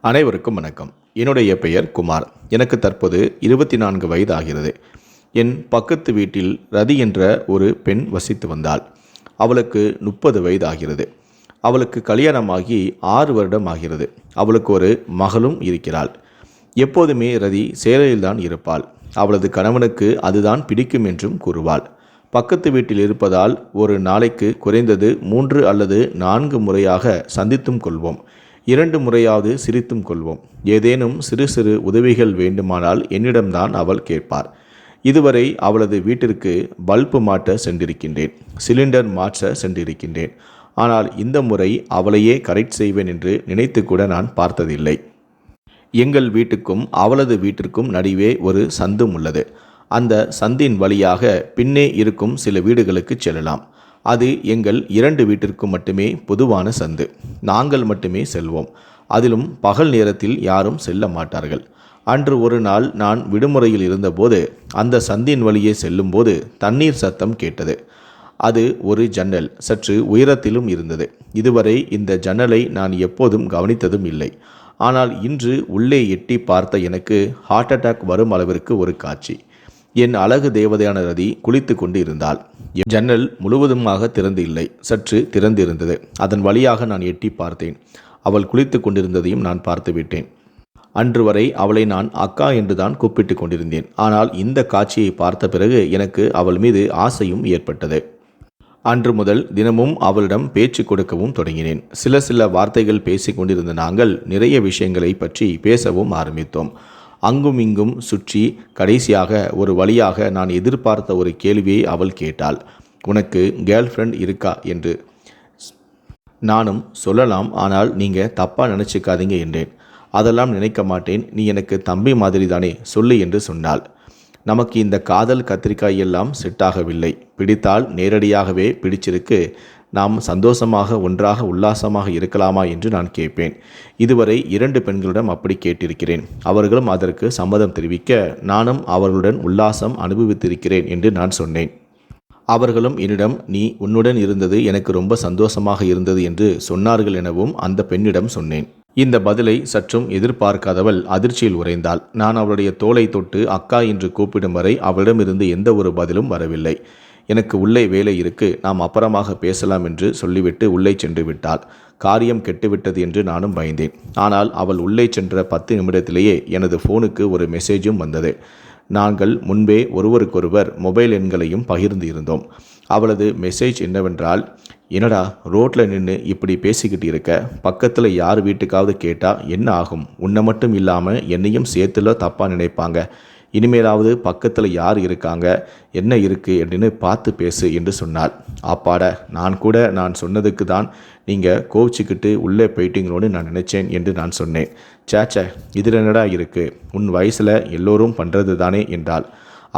அனைவருக்கும் வணக்கம். என்னுடைய பெயர் குமார். எனக்கு தற்போது இருபத்தி நான்கு வயது ஆகிறது என் பக்கத்து வீட்டில் ரதி என்ற ஒரு பெண் வசித்து வந்தாள். அவளுக்கு முப்பது வயது ஆகிறது அவளுக்கு கல்யாணமாகி ஆறு வருடம் ஆகிறது. அவளுக்கு ஒரு மகளும் இருக்கிறாள். எப்போதுமே ரதி சேலையில்தான் இருப்பாள். அவளது கணவனுக்கு அதுதான் பிடிக்கும் என்றும் கூறுவாள். பக்கத்து வீட்டில் இருப்பதால் ஒரு நாளைக்கு குறைந்தது மூன்று அல்லது நான்கு முறையாக சந்தித்தும் கொள்வோம். இரண்டு முறையாவது சிரித்தும் கொள்வோம். ஏதேனும் சிறு சிறு உதவிகள் வேண்டுமானால் என்னிடம்தான் அவள் கேட்பார். இதுவரை அவளது வீட்டிற்கு பல்பு மாட்ட சென்றிருக்கின்றேன். சிலிண்டர் மாற்ற சென்றிருக்கின்றேன். ஆனால் இந்த முறை அவளையே கரெக்ட் செய்வேன் என்று நினைத்து கூட நான் பார்த்ததில்லை. எங்கள் வீட்டுக்கும் அவளது வீட்டிற்கும் நடுவே ஒரு சந்தும் உள்ளது. அந்த சந்தின் வழியாக பின்னே இருக்கும் சில வீடுகளுக்கு செல்லலாம். அது எங்கள் இரண்டு வீட்டிற்கும் மட்டுமே பொதுவான சந்து. நாங்கள் மட்டுமே செல்வோம். அதிலும் பகல் நேரத்தில் யாரும் செல்ல மாட்டார்கள். அன்று ஒரு நாள் நான் விடுமுறையில் இருந்தபோது அந்த சந்தின் வழியே செல்லும்போது தண்ணீர் சத்தம் கேட்டது. அது ஒரு ஜன்னல். சற்று உயரத்திலும் இருந்தது. இதுவரை இந்த ஜன்னலை நான் எப்போதும் கவனித்ததும் இல்லை. ஆனால் இன்று உள்ளே எட்டி பார்த்த எனக்கு ஹார்ட் அட்டாக் வரும் அளவிற்கு ஒரு காட்சி. என் அழகு தேவதையான ரதி குளித்து கொண்டு இருந்தாள் என் ஜன்னல் முழுவதுமாக திறந்து இல்லை. சற்று திறந்திருந்தது. அதன் வழியாக நான் எட்டி பார்த்தேன். அவள் குளித்து கொண்டிருந்ததையும் நான் பார்த்துவிட்டேன் அன்று வரை அவளை நான் அக்கா என்றுதான் கூப்பிட்டு கொண்டிருந்தேன். ஆனால் இந்த காட்சியை பார்த்த பிறகு எனக்கு அவள் மீது ஆசையும் ஏற்பட்டது. அன்று முதல் தினமும் அவளிடம் பேச்சு கொடுக்கவும் தொடங்கினேன். சில சில வார்த்தைகள் பேசிக் கொண்டிருந்த நாங்கள் நிறைய விஷயங்களை பற்றி பேசவும் ஆரம்பித்தோம். அங்கும் இங்கும் சுற்றி கடைசியாக ஒரு வழியாக நான் எதிர்பார்த்த ஒரு கேள்வியை அவள் கேட்டாள். உனக்கு கேர்ள் ஃப்ரெண்ட் இருக்கா? என்று. நானும் சொல்லலாம் ஆனால் நீங்கள் தப்பாக நினச்சிக்காதீங்க என்றேன். அதெல்லாம் நினைக்க மாட்டேன். நீ எனக்கு தம்பி மாதிரி தானே சொல்லு என்று சொன்னாள். நமக்கு இந்த காதல் கத்திரிக்காய் எல்லாம் செட் ஆகவில்லை பிடித்தால் நேரடியாகவே பிடிச்சிருக்கு. நாம் சந்தோஷமாக ஒன்றாக உல்லாசமாக இருக்கலாமா என்று நான் கேட்பேன். இதுவரை இரண்டு பெண்களிடம் அப்படி கேட்டிருக்கிறேன். அவர்களும் அதற்கு சம்மதம் தெரிவிக்க நானும் அவர்களுடன் உல்லாசம் அனுபவித்திருக்கிறேன் என்று நான் சொன்னேன். அவர்களும் என்னிடம் நீ உன்னுடன் இருந்தது எனக்கு ரொம்ப சந்தோஷமாக இருந்தது என்று சொன்னார்கள் எனவும் அந்த பெண்ணிடம் சொன்னேன். இந்த பதிலை சற்றும் எதிர்பார்க்காதவள் அதிர்ச்சியில் உறைந்தாள். நான் அவளுடைய தோலை தொட்டு அக்கா என்று கூப்பிடும் வரை அவளிடமிருந்து எந்த ஒரு பதிலும் வரவில்லை. எனக்கு உள்ளே வேலை இருக்கு நாம் அப்புறமாக பேசலாம் என்று சொல்லிவிட்டு உள்ளே சென்று விட்டாள். காரியம் கெட்டுவிட்டது என்று நானும் பயந்தேன். ஆனால் அவள் உள்ளே சென்ற பத்து நிமிடத்திலேயே எனது ஃபோனுக்கு ஒரு மெசேஜும் வந்தது. நாங்கள் முன்பே ஒருவருக்கொருவர் மொபைல் எண்களையும் பகிர்ந்து இருந்தோம். அவளது மெசேஜ் என்னவென்றால் என்னடா ரோட்டில் நின்று இப்படி பேசிக்கிட்டு இருக்க? பக்கத்தில் யார் வீட்டுக்காவது கேட்டால் என்ன ஆகும்? உன்னை மட்டும் இல்லாமல் என்னையும் சேர்த்துல தப்பாக நினைப்பாங்க. இனிமேலாவது பக்கத்தில் யார் இருக்காங்க என்ன இருக்குது அப்படின்னு பார்த்து பேசு என்று சொன்னாள் ஆப்பாட நான் கூட நான் சொன்னதுக்கு தான் நீங்கள் கோவிச்சுக்கிட்டு உள்ளே போயிட்டீங்களோன்னு நான் நினச்சேன் என்று நான் சொன்னேன். சேச்சே இதில் என்னடா இருக்குது உன் வயசில் எல்லோரும் பண்ணுறது தானே என்றாள்.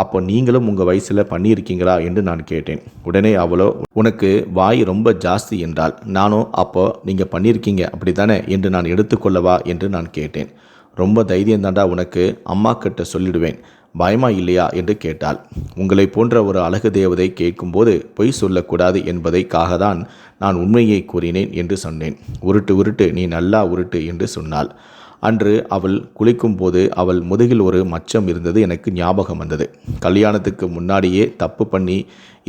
அப்போ நீங்களும் உங்கள் வயசில் பண்ணியிருக்கீங்களா என்று நான் கேட்டேன். உடனே அவளோ உனக்கு வாய் ரொம்ப ஜாஸ்தி என்றால் நானும் அப்போ நீங்கள் பண்ணியிருக்கீங்க அப்படி தானே என்று நான் எடுத்துக்கொள்ளவா என்று நான் கேட்டேன். ரொம்ப தைரியம் தாண்டா உனக்கு அம்மா கிட்ட சொல்லிடுவேன். பயமா இல்லையா? என்று கேட்டாள். உங்களை போன்ற ஒரு அழகு தேவதை கேட்கும்போது பொய் சொல்லக்கூடாது என்பதைக்காக தான் நான் உண்மையை கூறினேன் என்று சொன்னேன். உருட்டு உருட்டு நீ நல்லா உருட்டு என்று சொன்னாள். அன்று அவள் குளிக்கும்போது அவள் முதுகில் ஒரு மச்சம் இருந்தது எனக்கு ஞாபகம் வந்தது. கல்யாணத்துக்கு முன்னாடியே தப்பு பண்ணி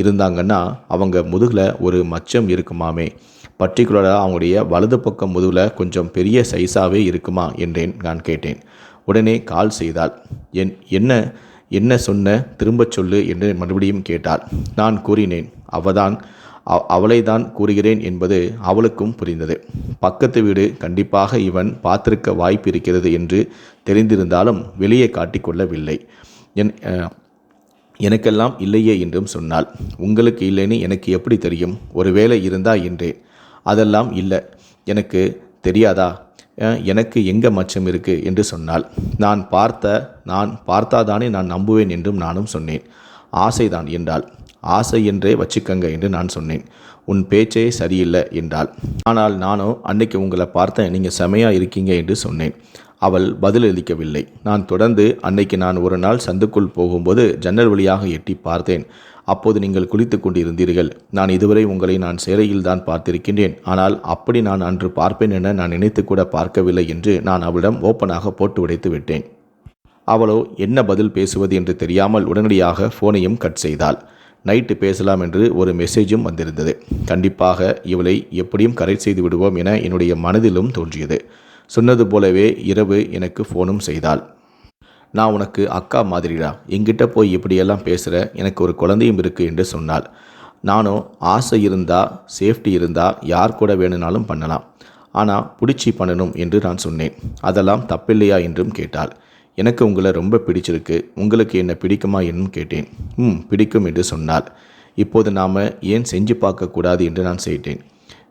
இருந்தாங்கன்னா அவங்க முதுகில் ஒரு மச்சம் இருக்குமாமே. பர்டிகுலராக அவங்களுடைய வலது பக்கம் முதுவில் கொஞ்சம் பெரிய சைஸாகவே இருக்குமா என்றேன் நான் கேட்டேன். உடனே கால் செய்தாள். என் என்ன என்ன சொன்ன? திரும்பச் சொல்லு என்று மறுபடியும் கேட்டாள். நான் கூறினேன். அவதான் அவளை தான் கூறுகிறேன் என்பது அவளுக்கும் புரிந்தது. பக்கத்து வீடு கண்டிப்பாக இவன் பார்த்திருக்க வாய்ப்பு இருக்கிறது என்று தெரிந்திருந்தாலும் வெளியே காட்டிக்கொள்ளவில்லை என் எனக்கெல்லாம் இல்லையே என்றும் சொன்னாள். உங்களுக்கு இல்லைன்னு எனக்கு எப்படி தெரியும்? ஒருவேளை இருந்தா என்றேன். அதெல்லாம் இல்லை. எனக்கு தெரியாதா? எனக்கு எங்கே மச்சம் இருக்குது என்று சொன்னால் நான் பார்த்த நான் பார்த்தாதானே நான் நம்புவேன் என்றும் நானும் சொன்னேன். ஆசைதான் என்றால் ஆசை என்றே வச்சுக்கங்க என்று நான் சொன்னேன். உன் பேச்சே சரியில்லை என்றாள். ஆனால் நானோ அன்னைக்கு உங்களை பார்த்தேன் நீங்கள் செமையாக இருக்கீங்க என்று சொன்னேன். அவள் பதிலளிக்கவில்லை. நான் தொடர்ந்து அன்னைக்கு நான் ஒரு நாள் சந்துக்குள் போகும்போது ஜன்னல் வழியாக எட்டி பார்த்தேன். அப்போது நீங்கள் குளித்து கொண்டிருந்தீர்கள். நான் இதுவரை உங்களை நான் சேலையில் தான் பார்த்திருக்கின்றேன். ஆனால் அப்படி நான் அன்று பார்ப்பேன் என நான் நினைத்து கூட பார்க்கவில்லை என்று நான் அவளிடம் ஓப்பனாக போட்டு உடைத்து விட்டேன். அவளோ என்ன பதில் பேசுவது என்று தெரியாமல் உடனடியாக ஃபோனையும் கட் செய்தாள். நைட்டு பேசலாம் என்று ஒரு மெசேஜும் வந்திருந்தது. கண்டிப்பாக இவளை எப்படியும் கரெக்ட் செய்து விடுவோம் என என்னுடைய மனதிலும் தோன்றியது. சொன்னது போலவே இரவு எனக்கு ஃபோனும் செய்தாள். நான் உனக்கு அக்கா மாதிரிடா. எங்கிட்ட போய் இப்படியெல்லாம் பேசுகிற எனக்கு ஒரு குழந்தையும் இருக்குது என்று சொன்னாள். நானும் ஆசை இருந்தால் சேஃப்டி இருந்தால் யார் கூட வேணும்னாலும் பண்ணலாம். ஆனால் பிடிச்சி பண்ணணும் என்று நான் சொன்னேன். அதெல்லாம் தப்பில்லையா என்றும் கேட்டாள். எனக்கு உங்களை ரொம்ப பிடிச்சிருக்கு. உங்களுக்கு என்ன பிடிக்குமா என்னும் கேட்டேன். ம் பிடிக்கும் என்று சொன்னாள். இப்போது நாம் ஏன் செஞ்சு பார்க்கக்கூடாது என்று நான் செய்தேன்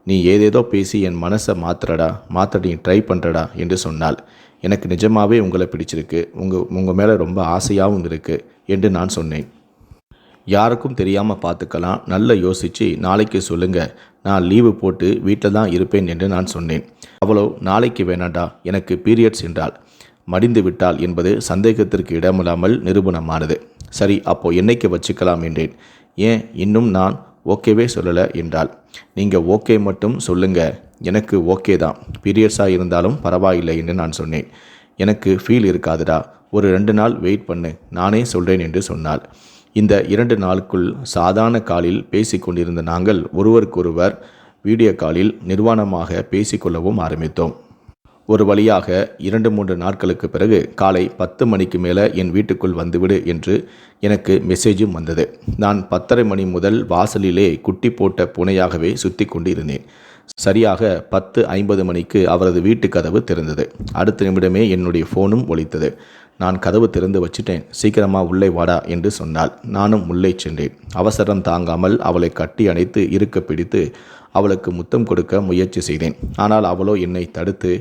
நீ ஏதேதோ பேசி என் மனசை மாத்துறடா மாத்திர நீ ட்ரை பண்ணுறடா என்று சொன்னாள். எனக்கு நிஜமாகவே உங்களை பிடிச்சிருக்கு. உங்கள் உங்கள் மேலே ரொம்ப ஆசையாகவும் இருக்குது என்று நான் சொன்னேன். யாருக்கும் தெரியாமல் பார்த்துக்கலாம் நல்லா யோசித்து நாளைக்கு சொல்லுங்கள் நான் லீவு போட்டு வீட்டில் தான் இருப்பேன் என்று நான் சொன்னேன். அவளோ நாளைக்கு வேணாண்டா எனக்கு பீரியட்ஸ் என்றாள். மடிந்து விட்டாள் என்பது சந்தேகத்திற்கு இடமில்லாமல் நிரூபணமானது. சரி அப்போ என்னைக்கு வச்சுக்கலாம் என்றேன். ஏன் இன்னும் நான் ஓகேவே சொல்லலை என்றாள். நீங்கள் ஓகே மட்டும் சொல்லுங்க. எனக்கு ஓகே தான். பீரியட்ஸாக இருந்தாலும் பரவாயில்லை என்று நான் சொன்னேன். எனக்கு ஃபீல் இருக்காதுடா. ஒரு ரெண்டு நாள் வெயிட் பண்ணு. நானே சொல்கிறேன் என்று சொன்னாள். இந்த இரண்டு நாளுக்குள் சாதாரண காலில் பேசிக்கொண்டிருந்த நாங்கள் ஒருவருக்கொருவர் வீடியோ காலில் நிர்வாணமாக பேசிக்கொள்ளவும் ஆரம்பித்தோம். ஒரு வழியாக இரண்டு மூன்று நாட்களுக்கு பிறகு காலை பத்து மணிக்கு மேலே என் வீட்டுக்குள் வந்துவிடு என்று எனக்கு மெசேஜும் வந்தது. நான் பத்தரை மணி முதல் வாசலிலே குட்டி போட்ட புனையாகவே சுற்றி கொண்டிருந்தேன். சரியாக பத்து ஐம்பது மணிக்கு அவரது வீட்டு கதவு திறந்தது. அடுத்த நிமிடமே என்னுடைய ஃபோனும் ஒழித்தது நான் கதவு திறந்து வச்சிட்டேன். சீக்கிரமாக உள்ளே வாடா என்று சொன்னாள். நானும் உள்ளே சென்றேன். அவசரம் தாங்காமல் அவளை கட்டி அணைத்து இருக்க பிடித்து அவளுக்கு முத்தம் கொடுக்க முயற்சி செய்தேன். ஆனால் அவளோ என்னை தடுத்து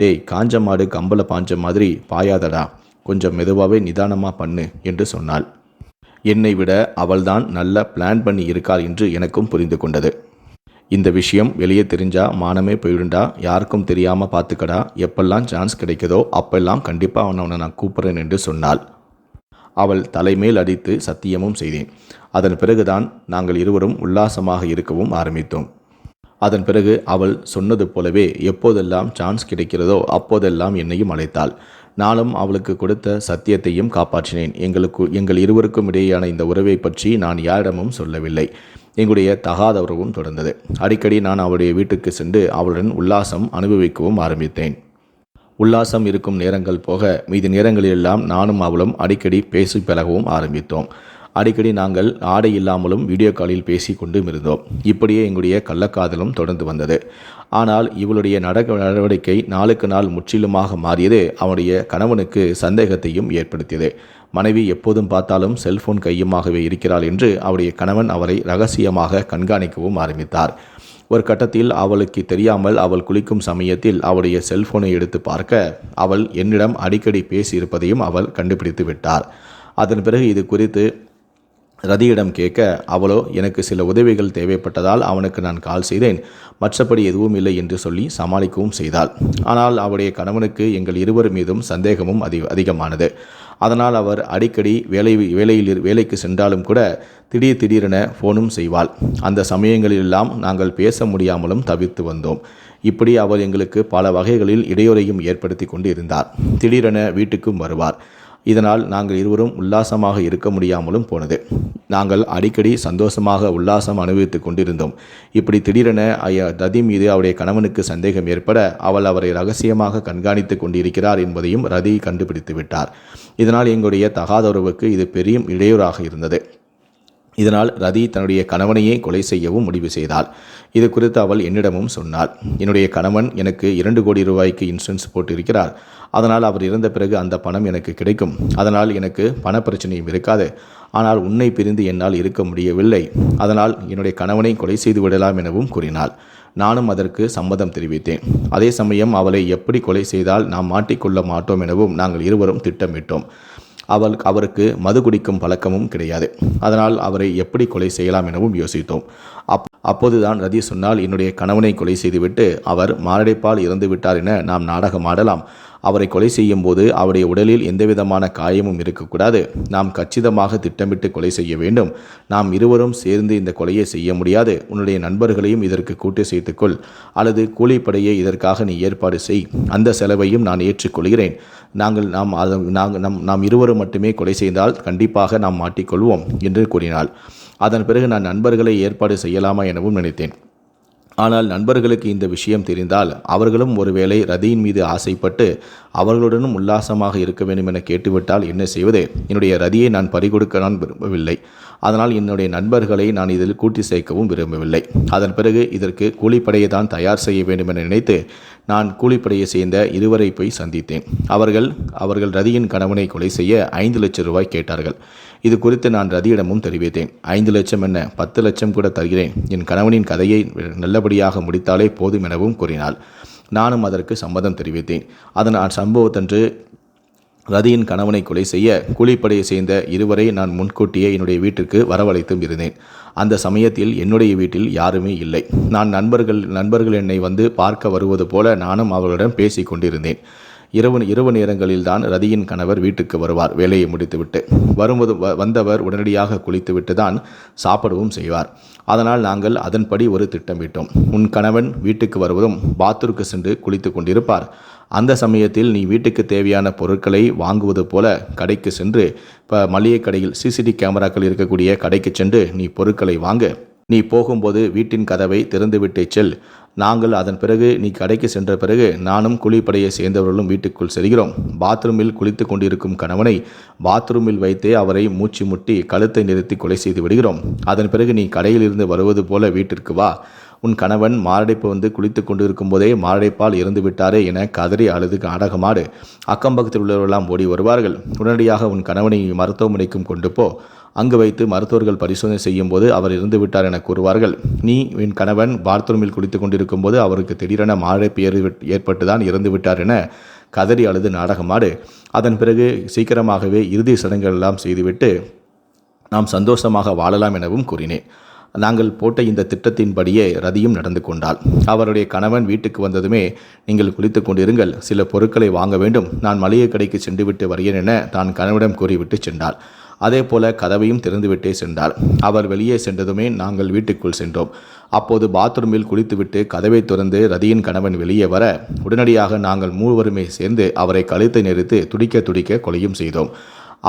டேய் காஞ்ச மாடு கம்பள பாஞ்ச மாதிரி பாயாதடா கொஞ்சம் மெதுவாகவே நிதானமாக பண்ணு என்று சொன்னாள். என்னை விட அவள்தான் நல்ல பிளான் பண்ணி இருக்காள் என்று எனக்கும் புரிந்து கொண்டது. இந்த விஷயம் வெளியே தெரிஞ்சா மானமே போயிடுண்டா யாருக்கும் தெரியாமல் பார்த்துக்கடா எப்பெல்லாம் சான்ஸ் கிடைக்குதோ அப்பெல்லாம் கண்டிப்பாக அவனை அவனை நான் கூப்பிட்றேன் என்று சொன்னாள். அவள் தலைமேல் அடித்து சத்தியமும் செய்தேன். அதன் பிறகுதான் நாங்கள் இருவரும் உல்லாசமாக இருக்கவும் ஆரம்பித்தோம். அதன் பிறகு அவள் சொன்னது போலவே எப்போதெல்லாம் சான்ஸ் கிடைக்கிறதோ அப்போதெல்லாம் என்னையும் அழைத்தாள். நானும் அவளுக்கு கொடுத்த சத்தியத்தையும் காப்பாற்றினேன். எங்களுக்கு எங்கள் இருவருக்கும் இடையேயான இந்த உறவை பற்றி நான் யாரிடமும் சொல்லவில்லை. எங்களுடைய தகாத உறவும் தொடர்ந்தது. அடிக்கடி நான் அவளுடைய வீட்டுக்கு சென்று அவளுடன் உல்லாசம் அனுபவிக்கவும் ஆரம்பித்தேன். உல்லாசம் இருக்கும் நேரங்கள் போக மீதி நேரங்களிலெல்லாம் நானும் அவளும் அடிக்கடி பேசி பழகவும் ஆரம்பித்தோம். அடிக்கடி நாங்கள் ஆடை இல்லாமலும் வீடியோ காலில் பேசி கொண்டும் இருந்தோம். இப்படியே எங்களுடைய கள்ளக்காதலும் தொடர்ந்து வந்தது. ஆனால் இவளுடைய நடக்க நடவடிக்கை நாளுக்கு நாள் முற்றிலுமாக மாறியது. அவனுடைய கணவனுக்கு சந்தேகத்தையும் ஏற்படுத்தியது. மனைவி எப்போதும் பார்த்தாலும் செல்போன் கையுமாகவே இருக்கிறாள் என்று அவருடைய கணவன் அவரை ரகசியமாக கண்காணிக்கவும் ஆரம்பித்தார். ஒரு கட்டத்தில் அவளுக்கு தெரியாமல் அவள் குளிக்கும் சமயத்தில் அவளுடைய செல்போனை எடுத்து பார்க்க அவள் என்னிடம் அடிக்கடி பேசியிருப்பதையும் அவள் கண்டுபிடித்து விட்டார். அதன் பிறகு இது குறித்து ரதியிடம் கேட்க அவளோ எனக்கு சில உதவிகள் தேவைப்பட்டதால் அவனுக்கு நான் கால் செய்தேன். மற்றபடி எதுவும் இல்லை என்று சொல்லி சமாளிக்கவும் செய்தாள். ஆனால் அவருடைய கணவனுக்கு எங்கள் இருவர் மீதும் சந்தேகமும் அதி அதிகமானது. அதனால் அவர் அடிக்கடி வேலை வேலையில் வேலைக்கு சென்றாலும் கூட திடீர் திடீரென ஃபோனும் செய்வாள். அந்த சமயங்களிலெல்லாம் நாங்கள் பேச முடியாமலும் தவிர்த்து வந்தோம். இப்படி அவர் எங்களுக்கு பல வகைகளில் இடையூறையும் ஏற்படுத்தி கொண்டு இருந்தார் திடீரென வீட்டுக்கும் வருவார் இதனால் நாங்கள் இருவரும் உல்லாசமாக இருக்க முடியாமலும் போனது. நாங்கள் அடிக்கடி சந்தோஷமாக உல்லாசம் அனுபவித்து கொண்டிருந்தோம். இப்படி திடீரென ஐயா ததி மீது அவருடைய கணவனுக்கு சந்தேகம் ஏற்பட அவள் அவரை ரகசியமாக கண்காணித்து கொண்டிருக்கிறார் என்பதையும் ரதி கண்டுபிடித்து விட்டார். இதனால் எங்களுடைய தகாதறவுக்கு இது பெரிய இடையூறாக இருந்தது. இதனால் ரதி தன்னுடைய கணவனையே கொலை செய்யவும் முடிவு செய்தாள். இது குறித்து அவள் என்னிடமும் சொன்னாள். என்னுடைய கணவன் எனக்கு இரண்டு கோடி ரூபாய்க்கு இன்சூரன்ஸ் போட்டிருக்கிறார். அதனால் அவர் இறந்த பிறகு அந்த பணம் எனக்கு கிடைக்கும். அதனால் எனக்கு பண பிரச்சனையும் இருக்காது. ஆனால் உன்னை பிரிந்து என்னால் இருக்க முடியவில்லை. அதனால் என்னுடைய கணவனை கொலை செய்து விடலாம் எனவும் கூறினாள். நானும் அதற்கு சம்மதம் தெரிவித்தேன். அதே சமயம் அவளை எப்படி கொலை செய்தால் நாம் மாட்டிக்கொள்ள மாட்டோம் எனவும் நாங்கள் இருவரும் திட்டமிட்டோம். அவள் அவருக்கு மது குடிக்கும் பழக்கமும் கிடையாது. அதனால் அவரை எப்படி கொலை செய்யலாம் எனவும் யோசித்தோம். அப் அப்போதுதான் ரதி சொன்னால் என்னுடைய கணவனை கொலை செய்துவிட்டு அவர் மாரடைப்பால் இறந்து விட்டார் என நாம் நாடகம் ஆடலாம். அவரை கொலை செய்யும் போது அவருடைய உடலில் எந்தவிதமான காயமும் இருக்கக்கூடாது. நாம் கச்சிதமாக திட்டமிட்டு கொலை செய்ய வேண்டும். நாம் இருவரும் சேர்ந்து இந்த கொலையை செய்ய முடியாது. உன்னுடைய நண்பர்களையும் இதற்கு கூட்டு சேர்த்துக்கொள் அல்லது கூலிப்படையை இதற்காக நீ ஏற்பாடு செய். அந்த செலவையும் நான் ஏற்றுக்கொள்கிறேன். நாங்கள் நாம் அதை நாங்கள் நம் நாம் இருவரும் மட்டுமே கொலை செய்தால் கண்டிப்பாக நாம் மாட்டிக்கொள்வோம் என்று கூறினாள். அதன் பிறகு நான் நண்பர்களை ஏற்பாடு செய்யலாமா எனவும் நினைத்தேன். ஆனால் நண்பர்களுக்கு இந்த விஷயம் தெரிந்தால் அவர்களும் ஒருவேளை ரதியின் மீது ஆசைப்பட்டு அவர்களுடனும் உல்லாசமாக இருக்க வேண்டும் என கேட்டுவிட்டால் என்ன செய்வது? என்னுடைய ரதியை நான் பறிகொடுக்க நான் விரும்பவில்லை. அதனால் என்னுடைய நண்பர்களை நான் இதில் கூட்டி சேர்க்கவும் விரும்பவில்லை. அதன் பிறகு இதற்கு கூலிப்படையை தான் தயார் செய்ய வேண்டும் என நினைத்து நான் கூலிப்படையை சேர்ந்த இருவரை போய் சந்தித்தேன். அவர்கள் அவர்கள் ரதியின் கணவனை கொலை செய்ய ஐந்து லட்சம் ரூபாய் கேட்டார்கள். இது குறித்து நான் ரதியிடமும் தெரிவித்தேன். ஐந்து லட்சம் என்ன? பத்து லட்சம் கூட தருகிறேன். என் கணவனின் கதையை நல்லபடியாக முடித்தாலே போதும் எனவும் கூறினாள். நானும் அதற்கு சம்மதம் தெரிவித்தேன். அதன் சம்பவத்தன்று ரதியின் கணவனை கொலை செய்ய கூலிப்படையை சேர்ந்த இருவரை நான் முன்கூட்டியே என்னுடைய வீட்டிற்கு வரவழைத்தும் இருந்தேன். அந்த சமயத்தில் என்னுடைய வீட்டில் யாருமே இல்லை. நான் நண்பர்கள் நண்பர்கள் என்னை வந்து பார்க்க வருவது போல நானும் அவர்களிடம் பேசி கொண்டிருந்தேன். இரவு இரவு நேரங்களில் தான் ரதியின் கணவர் வீட்டுக்கு வருவார். வேலையை முடித்துவிட்டு வரும்போது வந்தவர் உடனடியாக குளித்துவிட்டு தான் சாப்பிடவும் செய்வார். அதனால் நாங்கள் அதன்படி ஒரு திட்டமிட்டோம். உன் கணவன் வீட்டுக்கு வருவதும் பாத்ரூக்கு சென்று குளித்து கொண்டிருப்பார். அந்த சமயத்தில் நீ வீட்டுக்கு தேவையான பொருட்களை வாங்குவது போல கடைக்கு சென்று இப்போ மளிகை கடையில் சிசிடிவி கேமராக்கள் இருக்கக்கூடிய கடைக்கு சென்று நீ பொருட்களை வாங்க. நீ போகும்போது வீட்டின் கதவை திறந்துவிட்டே செல். நாங்கள் அதன் பிறகு நீ கடைக்கு சென்ற பிறகு நானும் குழிப்படையை சேர்ந்தவர்களும் வீட்டுக்குள் செல்கிறோம். பாத்ரூமில் குளித்து கொண்டிருக்கும் கணவனை பாத்ரூமில் வைத்தே அவரை மூச்சு முட்டி கழுத்தை நிறுத்தி கொலை செய்து விடுகிறோம். அதன் பிறகு நீ கடையிலிருந்து வருவது போல வீட்டிற்கு வா. உன் கணவன் மாரடைப்பு வந்து குளித்து கொண்டு இருக்கும்போதே மாரடைப்பால் இறந்து விட்டாரே என கதறி அழுது நாடகமாடு. அக்கம்பக்கத்தில் உள்ளவர்களெல்லாம் ஓடி வருவார்கள். உடனடியாக உன் கணவனை மருத்துவமனைக்கும் கொண்டு போ. அங்கு வைத்து மருத்துவர்கள் பரிசோதனை செய்யும் போது அவர் இறந்து விட்டார் என கூறுவார்கள். நீ என் கணவன் பாத்ரூமில் குளித்து கொண்டிருக்கும் போது அவருக்கு திடீரென மாழைப்பு ஏற்பட்டு தான் இறந்து விட்டார் என கதறி அழுது நாடகமாடு. அதன் பிறகு சீக்கிரமாகவே இறுதி சடங்குகள் எல்லாம் செய்துவிட்டு நாம் சந்தோஷமாக வாழலாம் எனவும் கூறினேன். நாங்கள் போட்ட இந்த திட்டத்தின்படியே ரதியும் நடந்து கொண்டாள். அவருடைய கணவன் வீட்டுக்கு வந்ததுமே நீங்கள் குளித்து கொண்டிருங்கள். சில பொருட்களை வாங்க வேண்டும். நான் மளிகை கடைக்கு சென்றுவிட்டு வருகிறேன் என தான் கணவனிடம் கூறிவிட்டு சென்றாள். அதே போல கதவையும் திறந்துவிட்டே சென்றார் அவர் வெளியே சென்றதுமே நாங்கள் வீட்டுக்குள் சென்றோம். அப்போது பாத்ரூமில் குளித்துவிட்டு கதவை திறந்து ரதியின் கணவன் வெளியே வர உடனடியாக நாங்கள் மூவருமே சேர்ந்து அவரை கழுத்தை நிறுத்து துடிக்க துடிக்க கொலையும் செய்தோம்.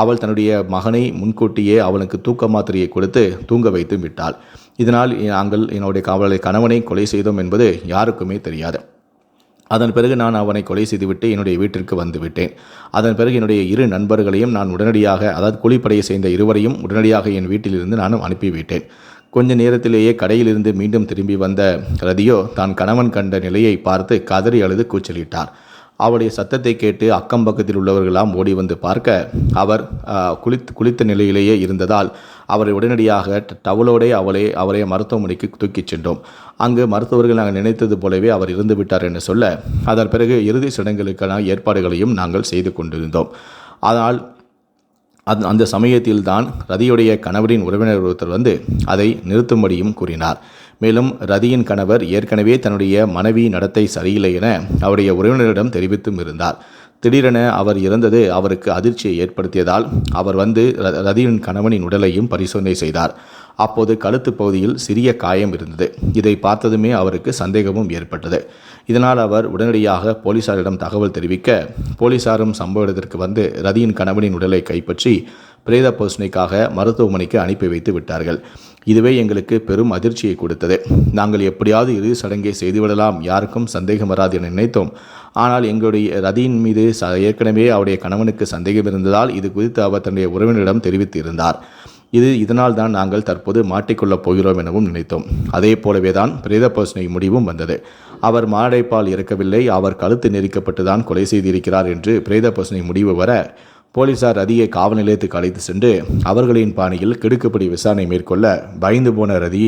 அவள் தன்னுடைய மகனை முன்கூட்டியே அவனுக்கு தூக்க மாத்திரையை கொடுத்து தூங்க வைத்து விட்டாள். இதனால் நாங்கள் என்னுடைய அவளை கணவனை கொலை செய்தோம் என்பது யாருக்குமே தெரியாது. அதன் பிறகு நான் அவனை கொலை செய்துவிட்டு என்னுடைய வீட்டிற்கு வந்துவிட்டேன் அதன் பிறகு என்னுடைய இரு நண்பர்களையும் நான் உடனடியாக அதாவது கூலிப்படையை சேர்ந்த இருவரையும் உடனடியாக என் வீட்டிலிருந்து நானும் அனுப்பிவிட்டேன். கொஞ்ச நேரத்திலேயே கடையிலிருந்து மீண்டும் திரும்பி வந்த ரதியோ தான் கணவன் கண்ட நிலையை பார்த்து கதறி அழுது கூச்சலிட்டார். அவருடைய சத்தத்தை கேட்டு அக்கம் பக்கத்தில் உள்ளவர்களாம் ஓடி வந்து பார்க்க அவர் குளித்து குளித்த நிலையிலேயே இருந்ததால் அவரை உடனடியாக டவலோடே அவளை அவரை மருத்துவமனைக்கு தூக்கிச் சென்றோம். அங்கு மருத்துவர்கள் நாங்கள் நினைத்தது போலவே அவர் இருந்து விட்டார் என்று சொல்ல அதன் பிறகு இறுதி சடங்குகளுக்கான ஏற்பாடுகளையும் நாங்கள் செய்து கொண்டிருந்தோம். ஆனால் அந் அந்த சமயத்தில்தான் ரதியுடைய கணவரின் உறவினர் ஒருத்தர் வந்து அதை நிறுத்தும்படியும் கூறினார். மேலும் ரதியின் கணவர் ஏற்கனவே தன்னுடைய மனைவி நடத்தை சரியில்லை என அவருடைய உறவினரிடம் தெரிவித்தும் இருந்தார். திடீரென அவர் இறந்தது அவருக்கு அதிர்ச்சியை ஏற்படுத்தியதால் அவர் வந்து ரதியின் கணவனின் உடலையும் பரிசோதனை செய்தார். அப்போது கழுத்து பகுதியில் சிறிய காயம் இருந்தது. இதை பார்த்ததுமே அவருக்கு சந்தேகமும் ஏற்பட்டது. இதனால் அவர் உடனடியாக போலீசாரிடம் தகவல் தெரிவிக்க போலீசாரும் சம்பவ இடத்திற்கு வந்து ரதியின் கணவனின் உடலை கைப்பற்றி பிரேத பரிசோதனைக்காக மருத்துவமனைக்கு அனுப்பி வைத்து விட்டார்கள். இதுவே எங்களுக்கு பெரும் அதிர்ச்சியை கொடுத்தது. நாங்கள் எப்படியாவது இறுதி சடங்கை செய்துவிடலாம் யாருக்கும் சந்தேகம் வராது என நினைத்தோம். ஆனால் எங்களுடைய ரதியின் மீது ஏற்கனவே அவருடைய கணவனுக்கு சந்தேகம் இருந்ததால் இது குறித்து அவர் தன்னுடைய உறவினரிடம் தெரிவித்து இருந்தார் இது இதனால் தான் நாங்கள் தற்போது மாட்டிக்கொள்ளப் போகிறோம் எனவும் நினைத்தோம். அதே போலவே தான் பிரேத பரிசோதனை முடிவும் வந்தது. அவர் மாடைப்பால் இறக்கவில்லை. அவர் கழுத்து நெரிக்கப்பட்டு தான் கொலை செய்திருக்கிறார் என்று பிரேத பரிசோதனை முடிவு வர போலீசார் ரதியை காவல் நிலையத்துக்கு அழைத்து சென்று அவர்களின் பாணியில் கிடுக்குப்படி விசாரணை மேற்கொள்ள பயந்து போன ரதி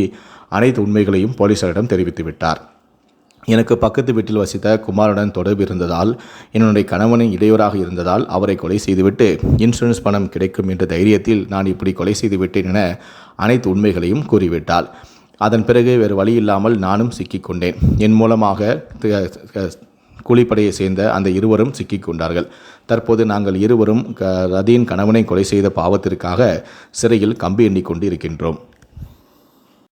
அனைத்து உண்மைகளையும் போலீசாரிடம் தெரிவித்து விட்டார். எனக்கு பக்கத்து வீட்டில் வசித்த குமாருடன் தொடர்பு இருந்ததால் என்னுடைய கணவனின் இடையூறாக இருந்ததால் அவரை கொலை செய்துவிட்டு இன்சூரன்ஸ் பணம் கிடைக்கும் என்ற தைரியத்தில் நான் இப்படி கொலை செய்துவிட்டேன் என அனைத்து உண்மைகளையும் கூறிவிட்டாள். அதன் பிறகு வேறு வழி இல்லாமல் நானும் சிக்கிக்கொண்டேன் என் மூலமாக கூலிப்படையை சேர்ந்த அந்த இருவரும் சிக்கிக்கொண்டார்கள் தற்போது நாங்கள் இருவரும் க- ரதியின் கணவனை கொலை செய்த பாவத்திற்காக சிறையில் கம்பி எண்ணிக்கொண்டு இருக்கின்றோம்